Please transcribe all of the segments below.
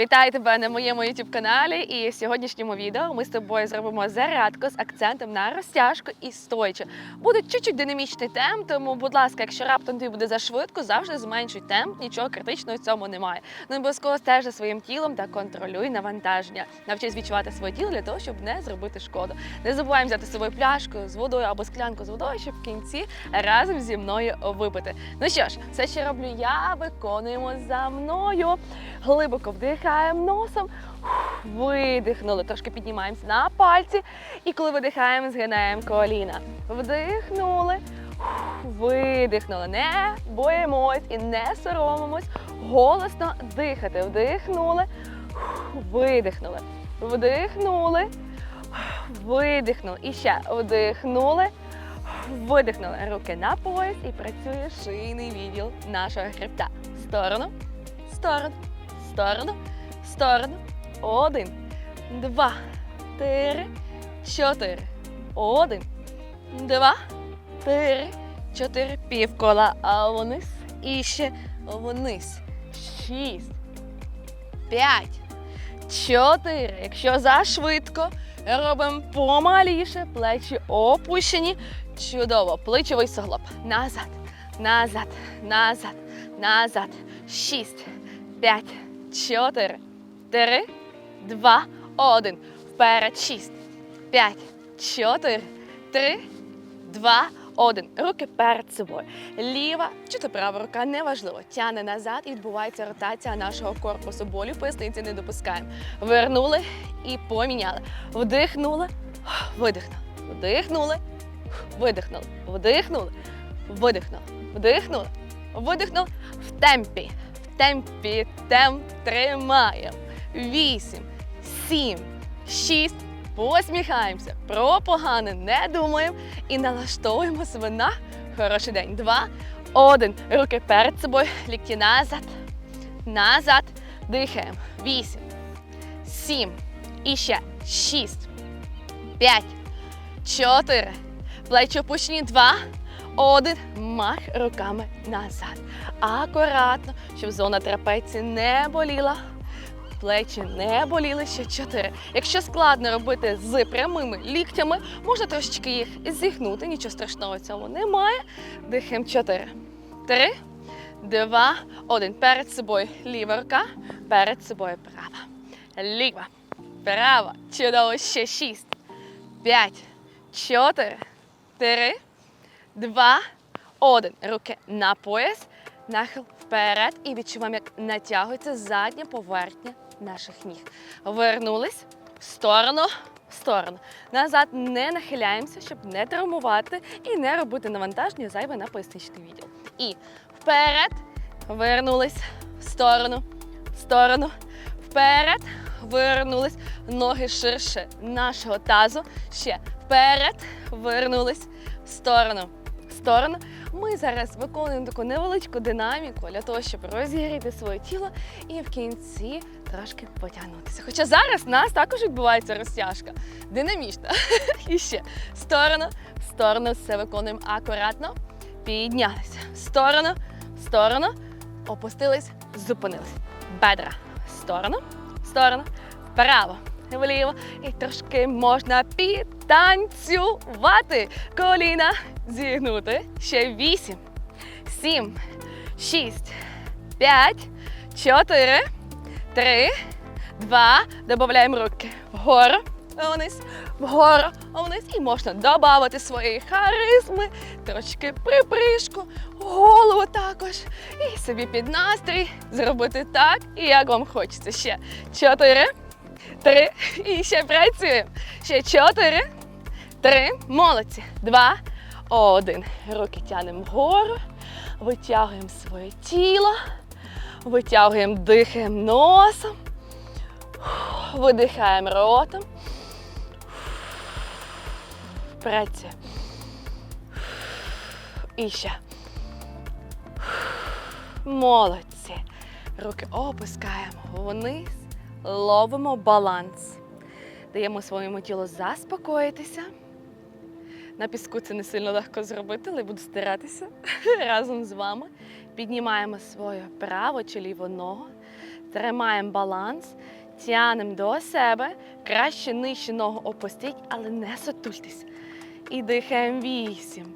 Вітаю тебе на моєму youtube каналі. І в сьогоднішньому відео ми з тобою зробимо зарядку з акцентом на розтяжку і стоячи. Буде чуть-чуть динамічний темп, тому, будь ласка, якщо раптом тобі буде зашвидко, завжди зменшуй темп, нічого критичного в цьому немає. Ну обов'язково стеж за своїм тілом та контролюй навантаження. Навчись відчувати своє тіло для того, щоб не зробити шкоду. Не забуваємо взяти з собою пляшку з водою або склянку з водою, щоб в кінці разом зі мною випити. Ну що ж, все, що роблю я, виконуємо за мною. Глибоко вдихаємо носом, видихнули, трошки піднімаємося на пальці. І коли видихаємо, згинаємо коліна. Вдихнули, видихнули. Не боїмось і не соромимось. Голосно дихати. Вдихнули, видихнули. Вдихнули, видихнули. І ще вдихнули. Видихнули руки на пояс і працює шийний відділ нашого хребта. Сторону, сторону, сторону, сторону. Один, два, три, чотири. Один, два, три, чотири. Півкола. А вниз. І ще вниз. Шість. П'ять. Чотири. Якщо зашвидко, робимо помаліше. Плечі опущені. Чудово. Плечовий суглоб. Назад, назад, назад, назад. Шість, п'ять, чотири, три, два, один. Вперед. Шість, п'ять, чотири, три, два, один. Руки перед собою. Ліва чи то права рука, неважливо. Тяне назад і відбувається ротація нашого корпусу. Болю в поясниці не допускаємо. Вернули і поміняли. Вдихнули, видихнули. Вдихнули, видихнули. Вдихнули, видихнули. Вдихнули, видихнули. В темпі. В темпі. Темп тримаємо. Вісім, сім, шість. Посміхаємося. Про погане не думаємо і налаштовуємо себе на хороший день. Два, один. Руки перед собою, лікті назад. Назад. Дихаємо. Вісім, сім. І ще шість, п'ять, чотири. Плечі опущені. Два, один. Мах руками назад. Акуратно, щоб зона трапеції не боліла. Плечі не боліли ще чотири. Якщо складно робити з прямими ліктями, можна трошечки їх зігнути, нічого страшного в цьому немає. Дихаємо чотири. Три, два, один. Перед собою ліва рука, перед собою права. Ліва, права. Чудово. Ще шість, п'ять, чотири, три, два, один. Руки на пояс. Нахил вперед і відчуваємо, як натягується задня поверхня наших ніг. Вернулись в сторону, в сторону. Назад не нахиляємося, щоб не травмувати і не робити навантаження зайве на поясничний відділ. І вперед, вернулись в сторону, в сторону, вперед, вернулись, ноги ширше нашого тазу. Ще вперед, вернулись в сторону, в сторону. Ми зараз виконуємо таку невеличку динаміку для того, щоб розігріти своє тіло і в кінці трошки потягнутися. Хоча зараз в нас також відбувається розтяжка. Динамічна. І ще сторону, в сторону, все виконуємо акуратно. Піднялися. В сторону, в сторону, опустились, зупинились. Бедра. В сторону, в сторону, вправо, вліво. І трошки можна підтанцювати. Коліна зігнути. Ще вісім, сім, шість, п'ять, чотири, три, два. Додаємо руки вгору, вниз, вгору, вниз. І можна додати своєї харизми, трошки припришку, голову також. І собі під настрій зробити так, як вам хочеться. Ще чотири, три. І ще працюємо. Ще чотири, три. Молодці. Два. Один. Руки тягнемо вгору, витягуємо своє тіло, витягуємо, дихаємо носом, видихаємо ротом. Працюємо. І ще. Молодці. Руки опускаємо вниз, ловимо баланс. Даємо своєму тілу заспокоїтися. На піску це не сильно легко зробити, але буду старатися разом з вами. Піднімаємо свою праву чи ліву ногу. Тримаємо баланс, тянемо до себе. Краще нижче ногу опустіть, але не сотультесь. І дихаємо вісім.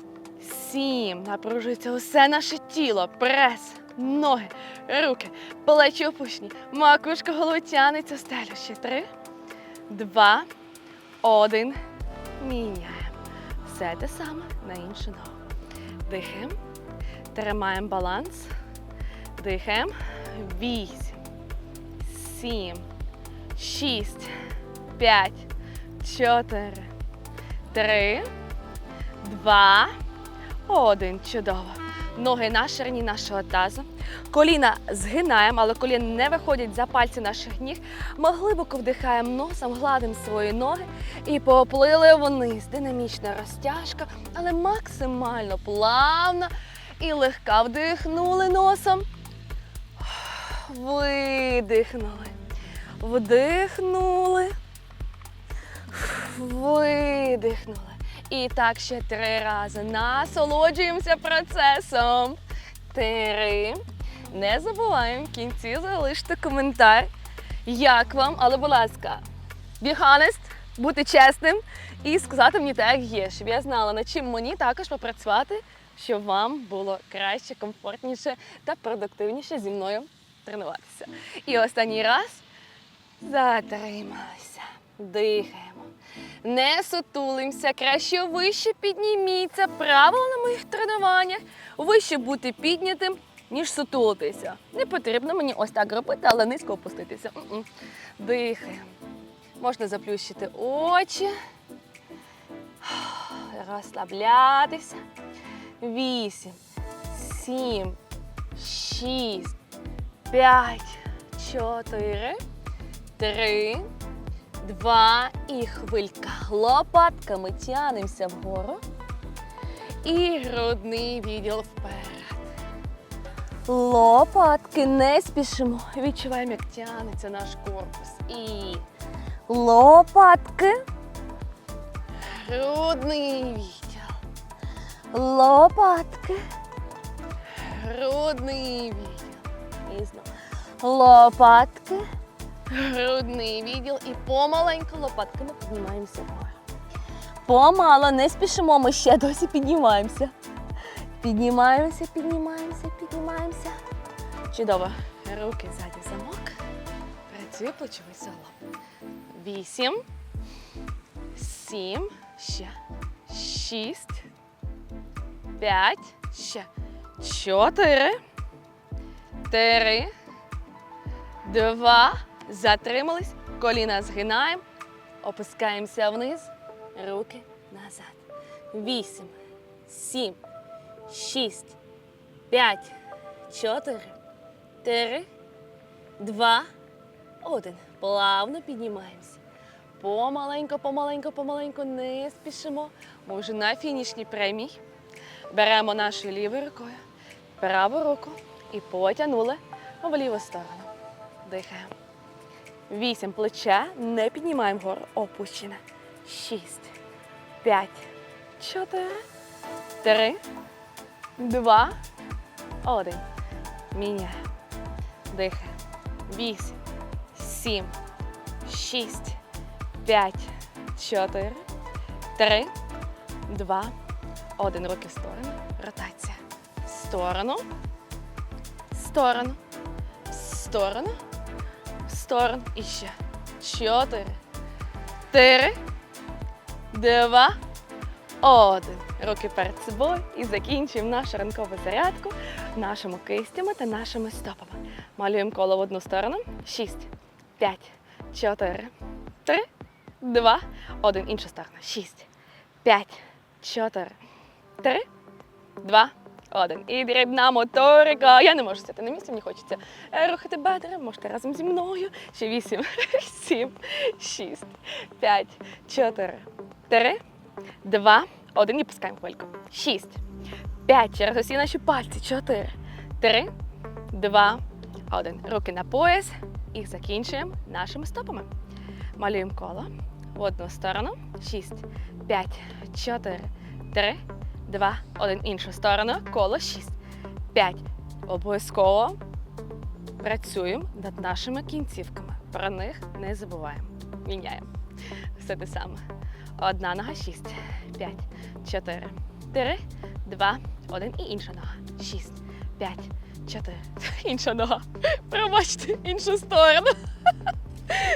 Сім. Напружується усе наше тіло. Прес, ноги, руки, плечі опущені. Макушка голови тянеться стелю. Ще три, два, один. Міняємо. Все те саме на іншу ногу. Дихаємо. Тримаємо баланс. Дихаємо. Вісім, сім, шість, п'ять, чотири, три, два, один. Чудово. Ноги на ширині нашого тазу. Коліна згинаємо, але коліна не виходять за пальці наших ніг. Ми глибоко вдихаємо носом, гладимо свої ноги і поплили вниз. Динамічна розтяжка, але максимально плавна і легка. Вдихнули носом. Видихнули. Вдихнули. Видихнули. І так ще три рази. Насолоджуємося процесом. Три. Не забуваємо в кінці залишити коментар. Як вам? Але, будь ласка, be honest, бути чесним і сказати мені так, як є, щоб я знала, над чим мені також попрацювати, щоб вам було краще, комфортніше та продуктивніше зі мною тренуватися. І останній раз затрималися, дихаємо. Не сутулимося, краще вище підніміться. Правило на моїх тренуваннях вище бути піднятим, ніж сутулитися. Не потрібно мені ось так робити, але низько опуститися. Дихаємо. Можна заплющити очі, розслаблятися. Вісім, сім, шість, п'ять, чотири, три, два і хвилька. Лопатками тянемося вгору. І грудний відділ вперед. Лопатки не спішимо. Відчуваємо, як тягнеться наш корпус. І лопатки. Грудний відділ. Лопатки. Грудний відділ. І знову. Лопатки. Грудний відділ. І помаленьку лопатками піднімаємося. Помало, не спішимо, ми ще досі піднімаємося. Піднімаємося, піднімаємося, піднімаємося. Чудово. Руки ззаді замок. Працює плечовий суглоб. Вісім. Сім. Ще. Шість. П'ять. Ще. Чотири. Три. Два. Затримались. Коліна згинаємо. Опускаємося вниз. Руки назад. Вісім. Сім. Шість. П'ять. Чотири. Три. Два. Один. Плавно піднімаємося. Помаленько, помаленько, помаленько не спішимо. Ми вже на фінішній прямій. Беремо нашою лівою рукою праву руку і потягнули в ліву сторону. Дихаємо. Вісім плече. Не піднімаємо вгору. Опущене. Шість. П'ять. Чотири. Три. Два. Один. Міняємо. Дихаємо. Вісім. Сім. Шість. П'ять. Чотири. Три. Два. Один. Руки в сторону. Ротація. В Сторону. В Сторону. В Сторону. В Сторону. І ще. Чотири. Три. Два. Один. Руки перед собою і закінчуємо нашу ранкову зарядку нашими кистями та нашими стопами. Малюємо коло в одну сторону. Шість, п'ять, чотири, три, два, один. Інша сторона. Шість, п'ять, чотири, три, два, один. І дрібна моторика. Я не можу сидіти на місці, мені хочеться е, рухати бедра. Можете разом зі мною. Ще вісім, сім, шість, п'ять, чотири, три, два, один. І пускаємо хвильку. Шість, п'ять. Через усі наші пальці. Чотири, три, два, один. Руки на пояс. І закінчуємо нашими стопами. Малюємо коло в одну сторону. Шість, п'ять, чотири, три, два, один. Іншу сторону. Коло шість, п'ять. Обов'язково Працюємо над нашими кінцівками. Про них не забуваємо. Міняємо. Все те саме. Одна нога, шість, п'ять, чотири, три, два, один. І інша нога. Шість, п'ять, чотири. Інша нога. Пробачте, іншу сторону.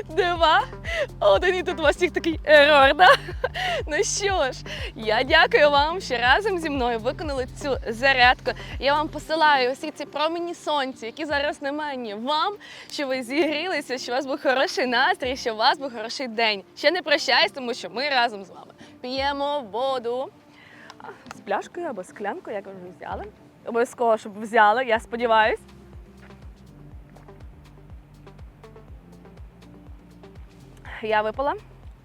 Два, один. І тут у вас всіх такий ерор, да? Ну що ж, я дякую вам, що разом зі мною виконали цю зарядку. Я вам посилаю усі ці промені сонця, які зараз на мені. Вам, що ви зігрілися, що у вас був хороший настрій, що у вас був хороший день. Ще не прощаюсь, тому що ми разом з вами п'ємо воду з пляшкою або склянкою, як ви вже взяли. Обов'язково, щоб взяли, я сподіваюсь. Я випила.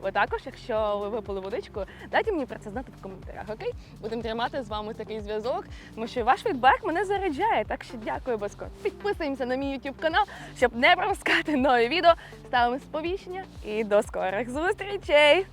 Ви також, якщо ви випили водичку, дайте мені про це знати в коментарях, окей? Будемо тримати з вами такий зв'язок, тому що ваш фідбек мене заряджає. Так що дякую Баско. Підписуємося на мій YouTube канал, щоб не пропускати нові відео. Ставимо сповіщення і до скорих зустрічей!